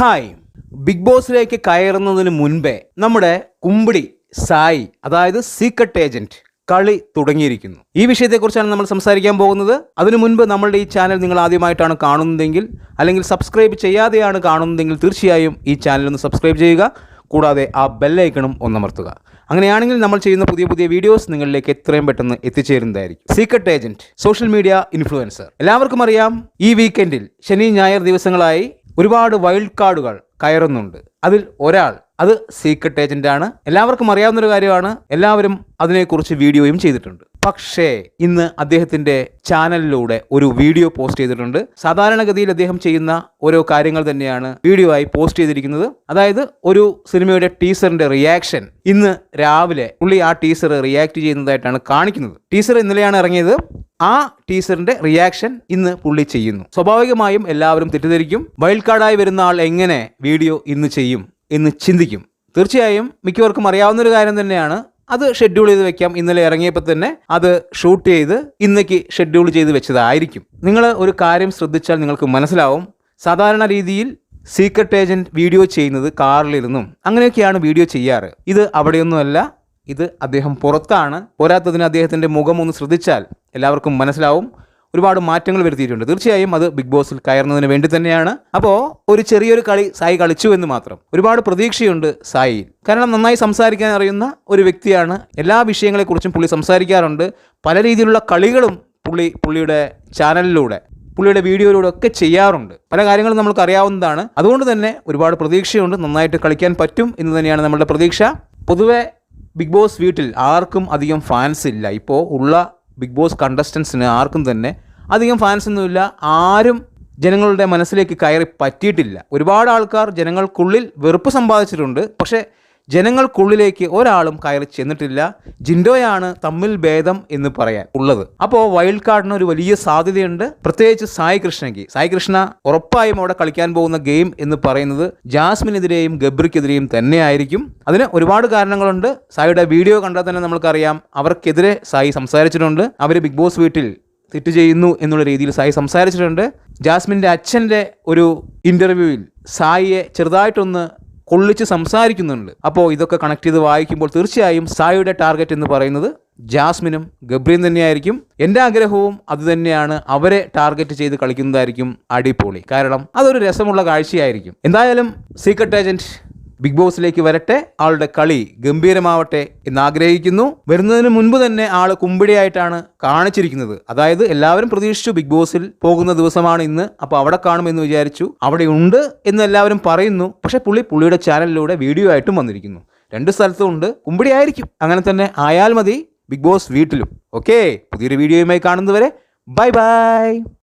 Hi. Big ബോസിലേക്ക് കയറുന്നതിന് മുൻപേ നമ്മുടെ കുമ്പിടി സായി അതായത് സീക്രട്ട് ഏജന്റ് കളി തുടങ്ങിയിരിക്കുന്നു. ഈ വിഷയത്തെക്കുറിച്ചാണ് നമ്മൾ സംസാരിക്കാൻ പോകുന്നത്. അതിനു മുൻപ് നമ്മളുടെ ഈ ചാനൽ നിങ്ങൾ ആദ്യമായിട്ടാണ് കാണുന്നതെങ്കിൽ അല്ലെങ്കിൽ സബ്സ്ക്രൈബ് ചെയ്യാതെയാണ് കാണുന്നതെങ്കിൽ തീർച്ചയായും ഈ ചാനൽ ഒന്ന് സബ്സ്ക്രൈബ് ചെയ്യുക. കൂടാതെ ആ ബെല്ലൈക്കണും ഒന്നമർത്തുക അങ്ങനെയാണെങ്കിൽ നമ്മൾ ചെയ്യുന്ന പുതിയ പുതിയ വീഡിയോസ് നിങ്ങളിലേക്ക് എത്രയും പെട്ടെന്ന് എത്തിച്ചേരുന്നതായിരിക്കും. Secret agent social media influencer. എല്ലാവർക്കും അറിയാം ഈ വീക്കെൻഡിൽ ശനി ഞായർ ദിവസങ്ങളായി ഒരുപാട് വൈൽഡ് കാർഡുകൾ കയറുന്നുണ്ട്. അതിൽ ഒരാൾ അത് സീക്രട്ട് ഏജന്റ് ആണ്. എല്ലാവർക്കും അറിയാവുന്ന ഒരു കാര്യമാണ്. എല്ലാവരും അതിനെക്കുറിച്ച് വീഡിയോയും ചെയ്തിട്ടുണ്ട്. പക്ഷേ ഇന്ന് അദ്ദേഹത്തിന്റെ ചാനലിലൂടെ ഒരു വീഡിയോ പോസ്റ്റ് ചെയ്തിട്ടുണ്ട്. സാധാരണഗതിയിൽ അദ്ദേഹം ചെയ്യുന്ന ഓരോ കാര്യങ്ങൾ തന്നെയാണ് വീഡിയോ ആയി പോസ്റ്റ് ചെയ്തിരിക്കുന്നത്. അതായത് ഒരു സിനിമയുടെ ടീസറിന്റെ റിയാക്ഷൻ ഇന്ന് രാവിലെ പുള്ളി ആ ടീസർ റിയാക്ട് ചെയ്യുന്നതായിട്ടാണ് കാണിക്കുന്നത്. ടീസർ ഇന്നലെയാണ് ഇറങ്ങിയത്. ആ ടീസറിന്റെ റിയാക്ഷൻ ഇന്ന് പുള്ളി ചെയ്യുന്നു. സ്വാഭാവികമായും എല്ലാവരും തെറ്റിദ്ധരിക്കും. വൈൽഡ് കാർഡായി വരുന്ന ആൾ എങ്ങനെ വീഡിയോ ഇന്ന് ചെയ്യും എന്ന് ചിന്തിക്കും. തീർച്ചയായും മിക്കവർക്കും അറിയാവുന്ന ഒരു കാര്യം തന്നെയാണ്. അത് ഷെഡ്യൂൾ ചെയ്ത് വെക്കാം. ഇന്നലെ ഇറങ്ങിയപ്പോൾ തന്നെ അത് ഷൂട്ട് ചെയ്ത് ഇന്നേക്ക് ഷെഡ്യൂൾ ചെയ്ത് വെച്ചതായിരിക്കും. നിങ്ങൾ ഒരു കാര്യം ശ്രദ്ധിച്ചാൽ നിങ്ങൾക്ക് മനസ്സിലാവും. സാധാരണ രീതിയിൽ സീക്രട്ട് ഏജന്റ് വീഡിയോ ചെയ്യുന്നത് കാറിലിരുന്നും അങ്ങനെയൊക്കെയാണ് വീഡിയോ ചെയ്യാറ്. ഇത് അവിടെയൊന്നുമല്ല ഇത് അദ്ദേഹം പുറത്താണ്. പോരാത്തതിന് അദ്ദേഹത്തിന്റെ മുഖം ഒന്ന് ശ്രദ്ധിച്ചാൽ എല്ലാവർക്കും മനസ്സിലാവും. ഒരുപാട് മാറ്റങ്ങൾ വരുത്തിയിട്ടുണ്ട്. തീർച്ചയായും അത് ബിഗ് ബോസിൽ കയറുന്നതിന് വേണ്ടി തന്നെയാണ്. അപ്പോൾ ഒരു ചെറിയൊരു കളി സായി കളിച്ചു എന്ന് മാത്രം. ഒരുപാട് പ്രതീക്ഷയുണ്ട് സായി കാരണം നന്നായി സംസാരിക്കാൻ അറിയുന്ന ഒരു വ്യക്തിയാണ്. എല്ലാ വിഷയങ്ങളെക്കുറിച്ചും പുള്ളി സംസാരിക്കാറുണ്ട്. പല രീതിയിലുള്ള കളികളും പുള്ളി പുള്ളിയുടെ ചാനലിലൂടെ പുള്ളിയുടെ വീഡിയോയിലൂടെ ഒക്കെ ചെയ്യാറുണ്ട്. പല കാര്യങ്ങളും നമുക്ക് അറിയാവുന്നതാണ്. അതുകൊണ്ട് തന്നെ ഒരുപാട് പ്രതീക്ഷയുണ്ട്. നന്നായിട്ട് കളിക്കാൻ പറ്റും എന്ന് തന്നെയാണ് നമ്മുടെ പ്രതീക്ഷ. പൊതുവെ ബിഗ് ബോസ് വീട്ടിൽ ആർക്കും അധികം ഫാൻസ് ഇല്ല. ഇപ്പോൾ ഉള്ള ബിഗ് ബോസ് കണ്ടസ്റ്റൻസിന് ആർക്കും തന്നെ അധികം ഫാൻസ് ഒന്നുമില്ല ആരും ജനങ്ങളുടെ മനസ്സിലേക്ക് കയറി പറ്റിയിട്ടില്ല. ഒരുപാട് ആൾക്കാർ ജനങ്ങൾക്കുള്ളിൽ വെറുപ്പ് സമ്പാദിച്ചിട്ടുണ്ട്. പക്ഷേ ജനങ്ങൾക്കുള്ളിലേക്ക് ഒരാളും കയറി ചെന്നിട്ടില്ല. ജിൻഡോയാണ് തമ്മിൽ ഭേദം എന്ന് പറയാൻ ഉള്ളത്. അപ്പോൾ വൈൽഡ് കാർഡിന് ഒരു വലിയ സാധ്യതയുണ്ട്. പ്രത്യേകിച്ച് സായി കൃഷ്ണയ്ക്ക്. സായി കൃഷ്ണ ഉറപ്പായും അവിടെ കളിക്കാൻ പോകുന്ന ഗെയിം എന്ന് പറയുന്നത് ജാസ്മിനെതിരെയും ഗബ്രിക്കെതിരെയും തന്നെയായിരിക്കും. അതിന് ഒരുപാട് കാരണങ്ങളുണ്ട്. സായിയുടെ വീഡിയോ കണ്ടാൽ തന്നെ നമുക്കറിയാം അവർക്കെതിരെ സായി സംസാരിച്ചിട്ടുണ്ട്. അവർ ബിഗ് ബോസ് വീട്ടിൽ തെറ്റ് ചെയ്യുന്നു എന്നുള്ള രീതിയിൽ സായി സംസാരിച്ചിട്ടുണ്ട്. ജാസ്മിന്റെ അച്ഛന്റെ ഒരു ഇന്റർവ്യൂവിൽ സായിയെ ചെറുതായിട്ടൊന്ന് കൊള്ളിച്ച് സംസാരിക്കുന്നുണ്ട്. അപ്പോൾ ഇതൊക്കെ കണക്ട് ചെയ്ത് വായിക്കുമ്പോൾ തീർച്ചയായും സായിയുടെ ടാർഗറ്റ് എന്ന് പറയുന്നത് ജാസ്മിനും ഗബ്രിയും തന്നെയായിരിക്കും. എന്റെ ആഗ്രഹവും അതുതന്നെയാണ് അവരെ ടാർഗറ്റ് ചെയ്ത് കളിക്കുന്നതായിരിക്കും അടിപൊളി. കാരണം അതൊരു രസമുള്ള കാഴ്ചയായിരിക്കും. എന്തായാലും സീക്രട്ട് ഏജന്റ് ബിഗ് ബോസിലേക്ക് വരട്ടെ. ആളുടെ കളി ഗംഭീരമാവട്ടെ എന്ന് ആഗ്രഹിക്കുന്നു വരുന്നതിന് മുൻപ് തന്നെ ആൾ കുമ്പിടിയായിട്ടാണ് കാണിച്ചിരിക്കുന്നത്. അതായത് എല്ലാവരും പ്രതീക്ഷിച്ചു ബിഗ് ബോസിൽ പോകുന്ന ദിവസമാണ് ഇന്ന്. അപ്പോൾ അവിടെ കാണുമെന്ന് വിചാരിച്ചു. അവിടെ ഉണ്ട് എന്ന് എല്ലാവരും പറയുന്നു. പക്ഷേ പുള്ളി പുള്ളിയുടെ ചാനലിലൂടെ വീഡിയോ ആയിട്ടും വന്നിരിക്കുന്നു. രണ്ട് സ്ഥലത്തും ഉണ്ട്. കുമ്പിടി ആയിരിക്കും അങ്ങനെ തന്നെ ആയാൽ മതി ബിഗ് ബോസ് വീട്ടിലും. ഓക്കെ. പുതിയൊരു വീഡിയോയുമായി കാണുന്നതുവരെ ബൈ ബൈ.